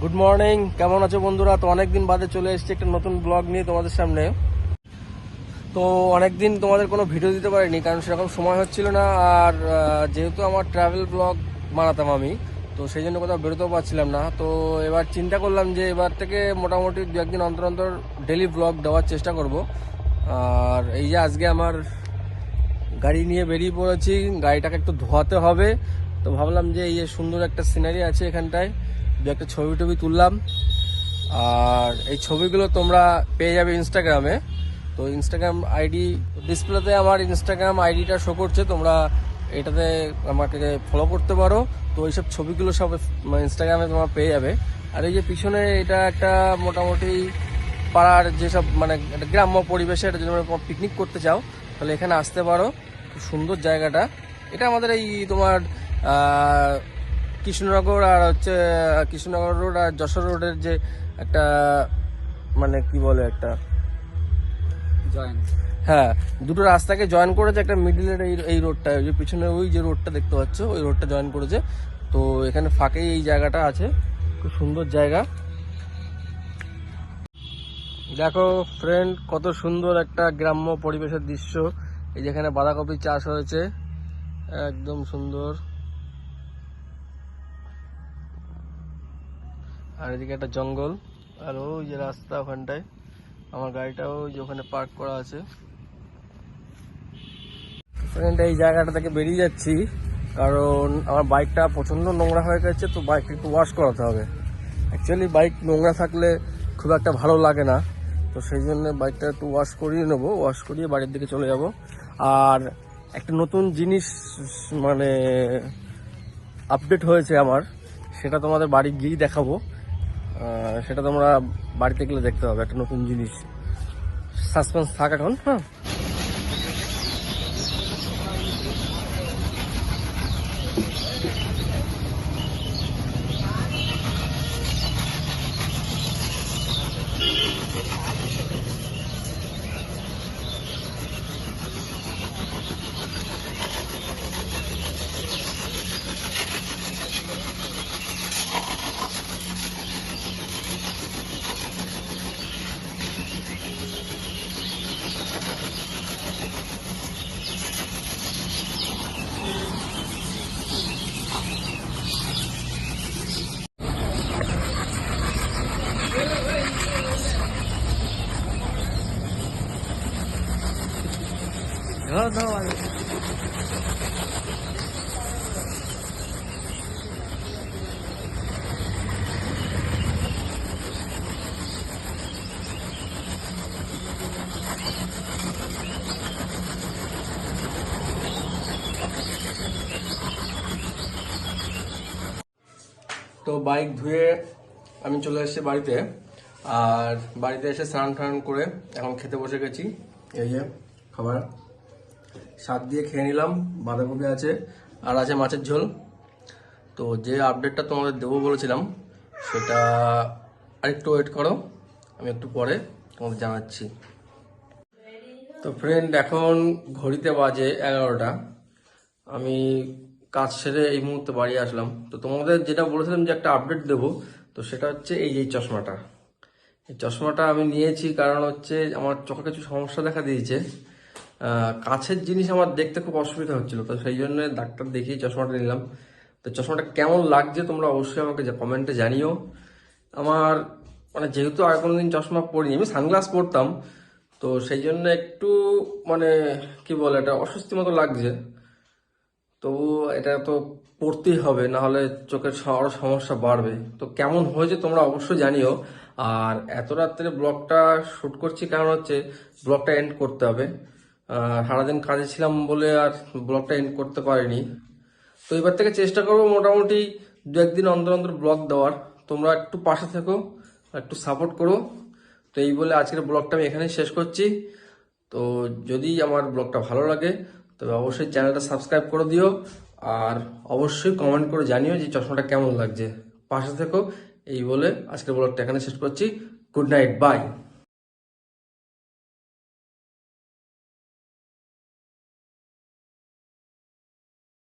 Good morning কেমন আছো বন্ধুরা? তো অনেকদিন বাদে চলে এসেছি একটা নতুন ব্লগ নিয়ে তোমাদের সামনে। তো অনেকদিন তোমাদের কোনো ভিডিও দিতে পারিনি, কারণ সেরকম সময় হচ্ছিল না। আর যেহেতু আমার ট্রাভেল ব্লগ বানাতাম আমি, তো সেই জন্য কোথাও বেরোতেও পারছিলাম না। তো এবার চিন্তা করলাম যে এবার থেকে মোটামুটি দু একদিন অন্তর অন্তর ডেলি ব্লগ দেওয়ার চেষ্টা করব। আর এই যে আজকে আমার গাড়ি নিয়ে বেরিয়ে পড়েছি, গাড়িটাকে একটু ধোয়াতে হবে। তো ভাবলাম যে এই যে সুন্দর একটা সিনারি আছে এখানটায় দু একটা ছবি টবি তুললাম। আর এই ছবিগুলো তোমরা পেয়ে যাবে ইনস্টাগ্রামে তো ইনস্টাগ্রাম আইডি ডিসপ্লেতে আমার ইনস্টাগ্রাম আইডিটা শো করছে। তোমরা এটাতে আমাকে ফলো করতে পারো। তো এইসব ছবিগুলো সব ইনস্টাগ্রামে তোমরা পেয়ে যাবে। আর এই যে পিছনে এটা একটা মোটামুটি পাড়ার যেসব মানে গ্রাম্য পরিবেশে এটা যদি তোমরা পিকনিক করতে চাও, তাহলে এখানে আসতে পারো। খুব সুন্দর জায়গাটা। এটা আমাদের এই তোমার কৃষ্ণনগর আর হচ্ছে কৃষ্ণনগর রোড আর যশোর রোডের যে একটা মানে কি বলে একটা হ্যাঁ দুটো রাস্তাকে জয়েন করেছে একটা মিডিলের এই এই রোডটা ওই যে পিছনে ওই যে রোডটা দেখতে পাচ্ছ ওই রোডটা জয়েন করেছে। তো এখানে ফাঁকেই এই জায়গাটা আছে খুব সুন্দর জায়গা। দেখো ফ্রেন্ড কত সুন্দর একটা গ্রাম্য পরিবেশের দৃশ্য। এই যেখানে বাঁধাকপি চাষ হয়েছে একদম সুন্দর। আর এদিকে একটা জঙ্গল, আর ওই যে রাস্তা ওখানটায়। আমার গাড়িটাও যে ওখানে পার্ক করা আছে। এই জায়গাটা থেকে বেরিয়ে যাচ্ছি, কারণ আমার বাইকটা প্রচণ্ড নোংরা হয়ে গেছে, তো বাইকটা একটু ওয়াশ করাতে হবে। অ্যাকচুয়ালি বাইক নোংরা থাকলে খুব একটা ভালো লাগে না, তো সেই জন্য বাইকটা একটু ওয়াশ করিয়ে নেব ওয়াশ করিয়ে বাড়ির দিকে চলে যাব। আর একটা নতুন জিনিস মানে আপডেট হয়েছে আমার, সেটা তোমাদের বাড়ি গিয়েই দেখাবো। সেটা তোমরা বাড়িতে গেলে দেখতে হবে একটা নতুন জিনিস। সাসপেন্স থাক এখন হ্যাঁ? তো বাইক ধুয়ে আমি চলে এসেছি বাড়িতে, আর বাড়িতে এসে স্নান টান করে এখন খেতে বসে গেছি। এই যে, খাবার। শাক দিয়ে খেয়ে নিলাম, বাঁধাকপি আছে, আর আছে মাছের ঝোল। তো যে আপডেটটা তোমাদের দেবো বলেছিলাম, সেটা আরেকটু ওয়েট করো, আমি একটু পরে তোমাদের জানাচ্ছি। তো ফ্রেন্ড এখন ঘড়িতে বাজে এগারোটা। আমি কাজ সেরে এই মুহূর্তে বাড়ি আসলাম। তো তোমাদের যেটা বলেছিলাম যে একটা আপডেট দেবো, তো সেটা হচ্ছে এই যে চশমাটা। এই চশমাটা আমি নিয়েছি কারণ হচ্ছে আমার চোখে কিছু সমস্যা দেখা দিয়েছে। কাছের জিনিস আমার দেখতে খুব অসুবিধা হচ্ছিল। তো সেই জন্য ডাক্তার দেখিয়ে চশমাটা নিলাম। তো চশমাটা কেমন লাগছে তোমরা অবশ্যই আমাকে কমেন্টে জানিও। আমার মানে যেহেতু আর কোনোদিন চশমা পরিনি, আমি সানগ্লাস পরতাম। তো সেই জন্য একটু মানে কি বলে এটা, অস্বস্তি মতো লাগছে। তবু এটা তো পড়তেই হবে, না হলে চোখের স- আরও সমস্যা বাড়বে। তো কেমন হয়েছে তোমরা অবশ্যই জানিও। আর এত রাত্রে ব্লগটা শ্যুট করছি কারণ হচ্ছে, ব্লগটা এন্ড করতে হবে। সারাদিন কাজে ছিলাম বলে আর ব্লগটা এন্ড করতে পারিনি। তো এবার থেকে চেষ্টা করব মোটামুটি দু একদিন অন্তর অন্তর ব্লগ দেওয়ার। তোমরা একটু পাশে থেকো, একটু সাপোর্ট করো। তো এই বলে আজকের ব্লগটা আমি এখানেই শেষ করছি। তো যদি আমার ব্লগটা ভালো লাগে, তবে অবশ্যই চ্যানেলটা সাবস্ক্রাইব করে দিও। আর অবশ্যই কমেন্ট করে জানিও যে চশমাটা কেমন লাগছে। পাশে থেকো, এই বলে আজকের ব্লগটা এখানে শেষ করছি। Good night bye